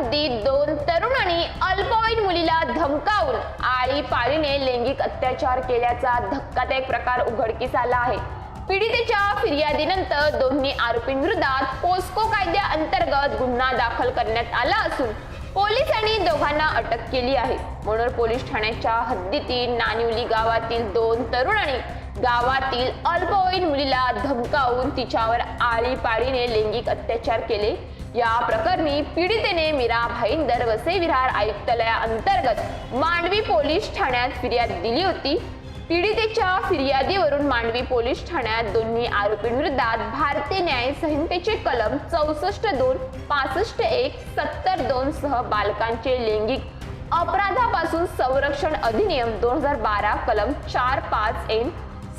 हद्दीत दोन तरुणांनी अल्पवयीन मुलीला धमकावून आळी पाळीने लैंगिक अत्याचार केल्याचा धक्कादायक प्रकार उघडकीस आला आहे. पीडितेच्या फिर्यादीनंतर दोन्ही आरोपींविरोधात पोस्को कायद्या अंतर्गत गुन्हा दाखल करण्यात आला असून पोलिसांनी दोघांना अटक केली आहे. म्हणून पोलीस ठाण्याच्या हद्दीतील नानिवली गावातील दोन तरुणांनी गावातील अल्पवयीन मुलीला धमकावून तिच्यावर आळीपाळीने लैंगिक अत्याचार केले. या प्रकरणी पीडितेने मीरा भाईंदर विहार आयुक्तालया आयुक्तालयाअंतर्गत मांडवी पोलीस ठाण्यात फिर्याद दिली होती. पीडितेच्या फिर्यादीवरून मांडवी पोलीस ठाण्यात दोन्ही आरोपींविरोधात भारतीय न्याय संहितेचे कलम चौसष्ट दोन पासष्ट एक सत्तर दोन सह बालकांचे लैंगिक अपराधापासून संरक्षण अधिनियम दोन हजार बारा कलम चार पाच एन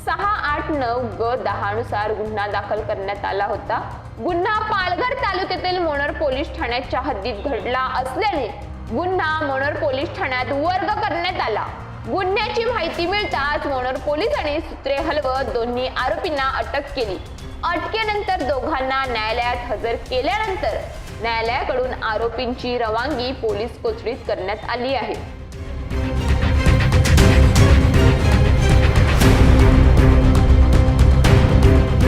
सहा आठ नऊ ग दहानुसार गुन्हा दाखल करण्यात आला होता. गुन्हा पालघर तालुक्यातील मोनर पोलीस ठाण्याच्या हद्दीत घडला असल्याने गुन्हा मोनर पोलीस ठाण्यात वर्ग करण्यात आला. गुन्ह्याची माहिती मिळताच मोनर पोलिसांनी सूत्रे हलवत दोन्ही आरोपींना अटक केली. अटकेनंतर दोघांना न्यायालयात हजर केल्यानंतर न्यायालयाकडून आरोपींची रवानगी पोलीस कोठडीत करण्यात आली आहे.